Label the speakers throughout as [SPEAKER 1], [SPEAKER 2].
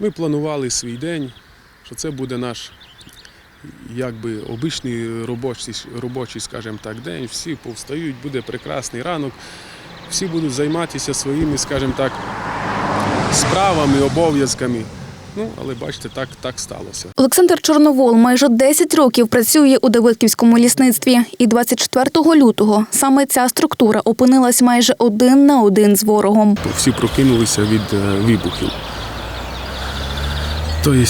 [SPEAKER 1] Ми планували свій день, що це буде наш якби обичний робочий, робочий, скажімо так, день. Всі повстають, буде прекрасний ранок, всі будуть займатися своїми, скажімо так, справами, обов'язками. Ну, але бачите, так, так сталося.
[SPEAKER 2] Олександр Чорновол майже 10 років працює у Давидківському лісництві, і 24 лютого саме ця структура опинилась майже один на один з ворогом.
[SPEAKER 1] Всі прокинулися від е, вибухів. Тобто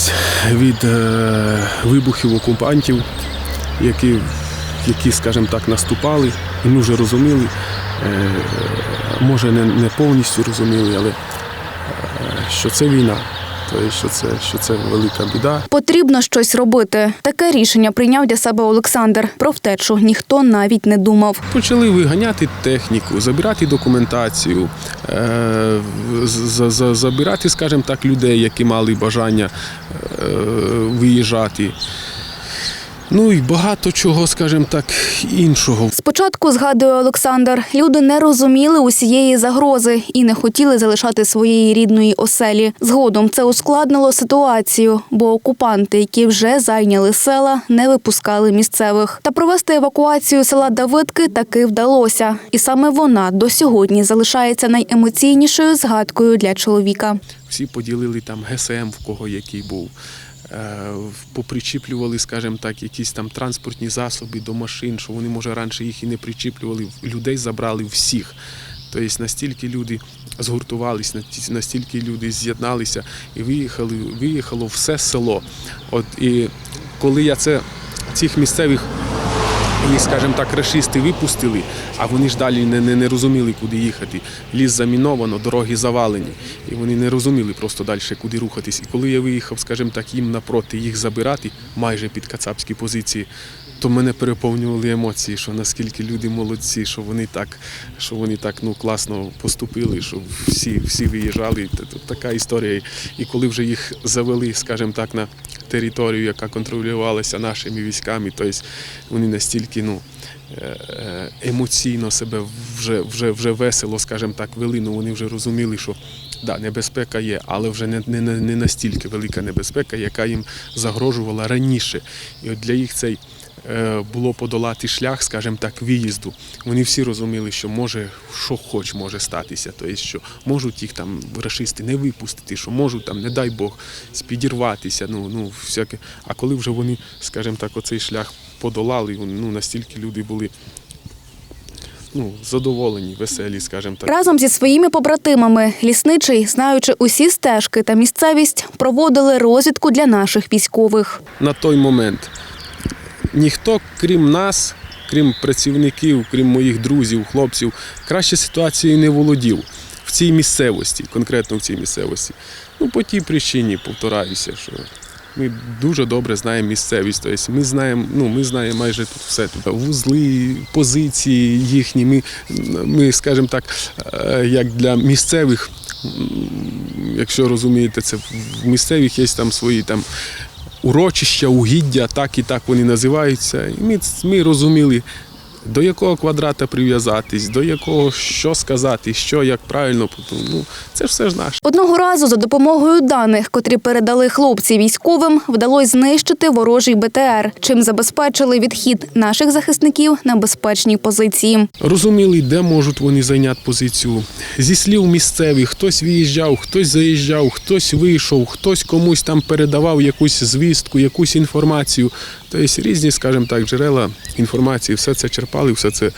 [SPEAKER 1] від е, вибухів окупантів, які, які, скажімо так, наступали, і ми вже розуміли, е, може не, повністю розуміли, але е, що це війна, тобто, що це, що це велика біда.
[SPEAKER 2] Потрібно щось робити. Таке рішення прийняв для себе Олександр. Про втечу ніхто навіть не думав.
[SPEAKER 1] Почали виганяти техніку, забирати документацію, е, забирати, скажімо так, людей, які мали бажання е, виїжджати. Ну і багато чого, скажімо так, іншого.
[SPEAKER 2] Спочатку згадує Олександр, люди не розуміли усієї загрози і не хотіли залишати своєї рідної оселі. Згодом це ускладнило ситуацію, бо окупанти, які вже зайняли села, не випускали місцевих. Та провести евакуацію села Давидки таки вдалося, і саме вона до сьогодні залишається найемоційнішою згадкою для чоловіка.
[SPEAKER 1] Всі поділили там ГСМ, в кого який був. Е, Попричіплювали, скажімо так, якісь там транспортні засоби до машин, що вони, може, раніше їх і не причіплювали. Людей забрали всіх. Тобто настільки люди згуртувалися, настільки люди з'єдналися і виїхали, виїхало все село. От і коли я це цих місцевих і, скажімо так, рашисти випустили, а вони ж далі не, не, не розуміли, куди їхати. Ліс заміновано, дороги завалені. І вони не розуміли просто далі, куди рухатись. І коли я виїхав, скажімо так, їм напроти їх забирати майже під кацапські позиції, то мене переповнювали емоції, що наскільки люди молодці, що вони так, що вони так ну, класно поступили, що всі, всі виїжджали. Т- т- Така історія. І коли вже їх завели, скажімо так, на територію, яка контролювалася нашими військами, тобто вони настільки ну, е, е, емоційно себе вже, вже, вже весело, скажімо так, вели, ну вони вже розуміли, що да, небезпека є, але вже не, не, не настільки велика небезпека, яка їм загрожувала раніше. І от для їх цей було подолати шлях, скажімо так, виїзду. Вони всі розуміли, що може, що хоч може статися, тобто, що можуть їх там рашисти не випустити, що можуть там, не дай Бог, підірватися. Ну, ну, всяке. А коли вже вони, скажімо так, оцей шлях подолали, ну, настільки люди були ну, задоволені, веселі, скажімо так.
[SPEAKER 2] Разом зі своїми побратимами лісничий, знаючи усі стежки та місцевість, проводили розвідку для наших військових.
[SPEAKER 1] на той момент ніхто, крім нас, крім працівників, крім моїх друзів, хлопців, краще ситуацією не володів в цій місцевості, конкретно в цій місцевості. Ну, по тій причині, повтораюся, що ми дуже добре знаємо місцевість. Тобто ми знаємо, ну, ми знаємо майже тут все. Тут вузли, позиції їхні. Ми, ми скажімо так, е, як для місцевих, якщо розумієте, це в місцевих є там свої там урочища, угіддя, так і так вони називаються. І ми, ми розуміли, до якого квадрата прив'язатись, до якого що сказати, що як правильно. Ну, це ж все ж наше.
[SPEAKER 2] Одного разу за допомогою даних, котрі передали хлопці військовим, вдалося знищити ворожий БТР, чим забезпечили відхід наших захисників на безпечні позиції.
[SPEAKER 1] Розуміли, де можуть вони зайняти позицію. Зі слів місцевих, хтось виїжджав, хтось заїжджав, хтось вийшов, хтось комусь там передавав якусь звістку, якусь інформацію. Тобто різні, скажімо так, джерела інформації, все це черпали, все це.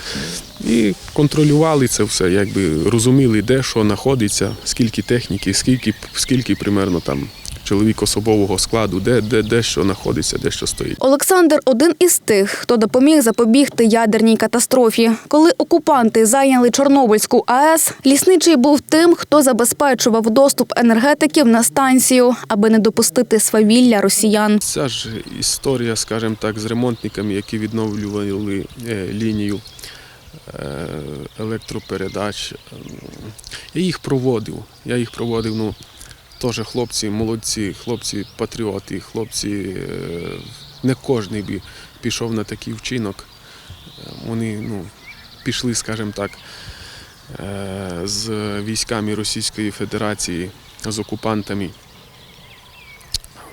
[SPEAKER 1] І контролювали це все, якби розуміли, де що знаходиться, скільки техніки, скільки, скільки примерно там чоловік особового складу, де, де, де що знаходиться, де що стоїть.
[SPEAKER 2] Олександр один із тих, хто допоміг запобігти ядерній катастрофі. Коли окупанти зайняли Чорнобильську АЕС, лісничий був тим, хто забезпечував доступ енергетиків на станцію, аби не допустити свавілля росіян.
[SPEAKER 1] Ця ж історія, скажімо так, з ремонтниками, які відновлювали е, лінію е, електропередач. Ем, Я їх проводив. Я їх проводив, ну, теж хлопці, молодці, хлопці патріоти, хлопці, е, не кожен би пішов на такий вчинок. Е, Вони ну, пішли, скажімо так, е, з військами Російської Федерації, з окупантами.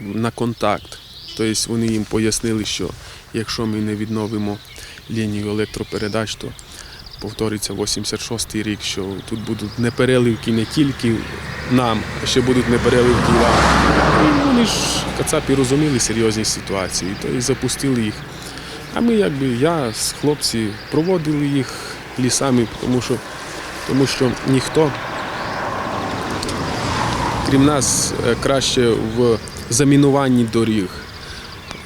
[SPEAKER 1] на контакт. Тобто вони їм пояснили, що якщо ми не відновимо лінію електропередач, то повториться 86-й рік, що тут будуть непереливки не тільки нам, а ще будуть непереливки вам. Вони ж кацапі розуміли серйозні ситуації, то і запустили їх. А ми, якби я з хлопці проводили їх лісами, тому що, тому що ніхто, крім нас, е, краще в замінуванні доріг,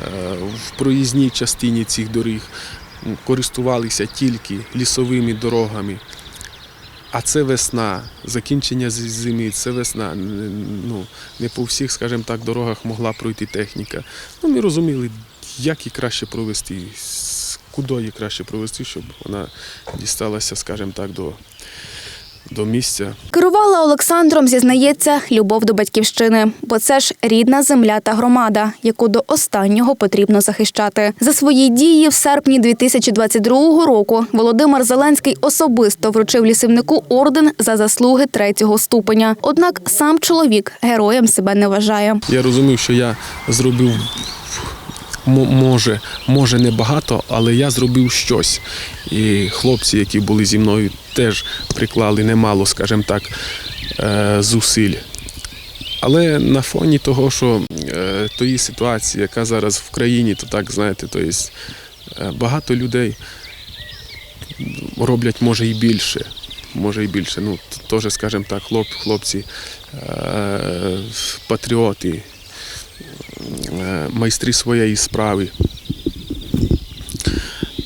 [SPEAKER 1] е, в проїзній частині цих доріг користувалися тільки лісовими дорогами. А це весна, закінчення зими, це весна. Ну, не по всіх, скажімо так, дорогах могла пройти техніка. Ну, ми розуміли, як її краще провести, куди її краще провести, щоб вона дісталася, скажімо так, до, до місця,
[SPEAKER 2] Керувала Олександром, зізнається, любов до батьківщини, бо це ж рідна земля та громада, яку до останнього потрібно захищати. За свої дії в серпні 2022 року Володимир Зеленський особисто вручив лісівнику орден за заслуги третього ступеня. Однак сам чоловік героєм себе не вважає.
[SPEAKER 1] Я розумів, що я зробив може, може не багато, але я зробив щось. І хлопці, які були зі мною, теж приклали немало, скажімо так, е, зусиль. Але на фоні того, що е, тої ситуації, яка зараз в країні, то так знаєте, то є, е, багато людей роблять може і більше. Може і більше. Ну, теж, скажімо так, хлоп, хлопці, патріоти, е, майстри своєї справи.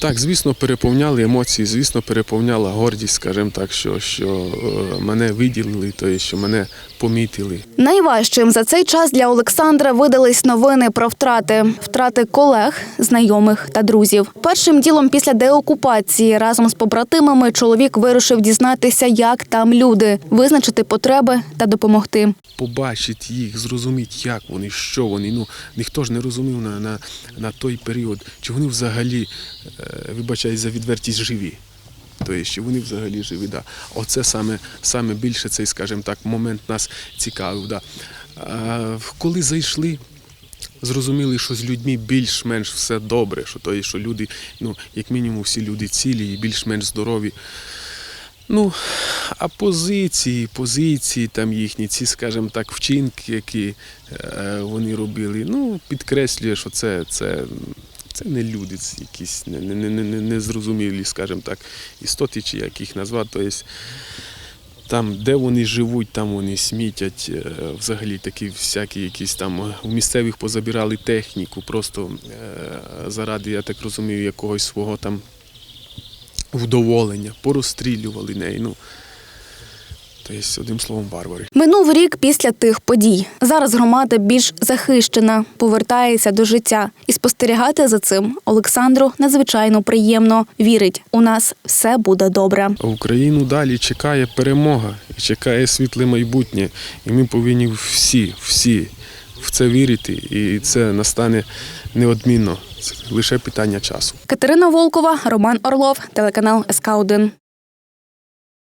[SPEAKER 1] Так, звісно, переповняли емоції, звісно, переповняла гордість, скажімо так, що, що е, мене виділили, то що мене помітили.
[SPEAKER 2] Найважчим за цей час для Олександра видались новини про втрати втрати колег, знайомих та друзів. Першим ділом після деокупації разом з побратимами чоловік вирушив дізнатися, як там люди, визначити потреби та допомогти.
[SPEAKER 1] побачити їх, зрозуміти, як вони, що вони. Ну, ніхто ж не розумів на, на, на той період, чи вони взагалі, е, за відвертість, живі. Тобто, чи вони взагалі живі. Да. Оце саме, саме більше цей, скажімо так, момент нас цікавив. Да. А, коли зайшли, зрозуміли, що з людьми більш-менш все добре, що, то є, що люди, ну, як мінімум, всі люди цілі і більш-менш здорові. Ну, а позиції, позиції там їхні, ці, скажімо так, вчинки, які е, вони робили, ну, підкреслює, що це, це, це не люди, це якісь не- не- не- не- незрозумілі, скажімо так, істоти, чи як їх назвати. Тобто, там, де вони живуть, там вони смітять. е, Взагалі такі всякі якісь там е, у місцевих позабирали техніку, просто е, заради, я так розумію, якогось свого там вдоволення, порозстрілювали неї. Ну, тобто, одним словом, варвари.
[SPEAKER 2] Минув рік після тих подій. Зараз громада більш захищена, повертається до життя. І спостерігати за цим Олександру надзвичайно приємно. Вірить, у нас все буде добре.
[SPEAKER 1] Україну далі чекає перемога і чекає світле майбутнє. І ми повинні всі, всі в це вірити, і це настане неодмінно. Це лише питання часу.
[SPEAKER 2] Катерина Волкова, Роман Орлов, телеканал СК 1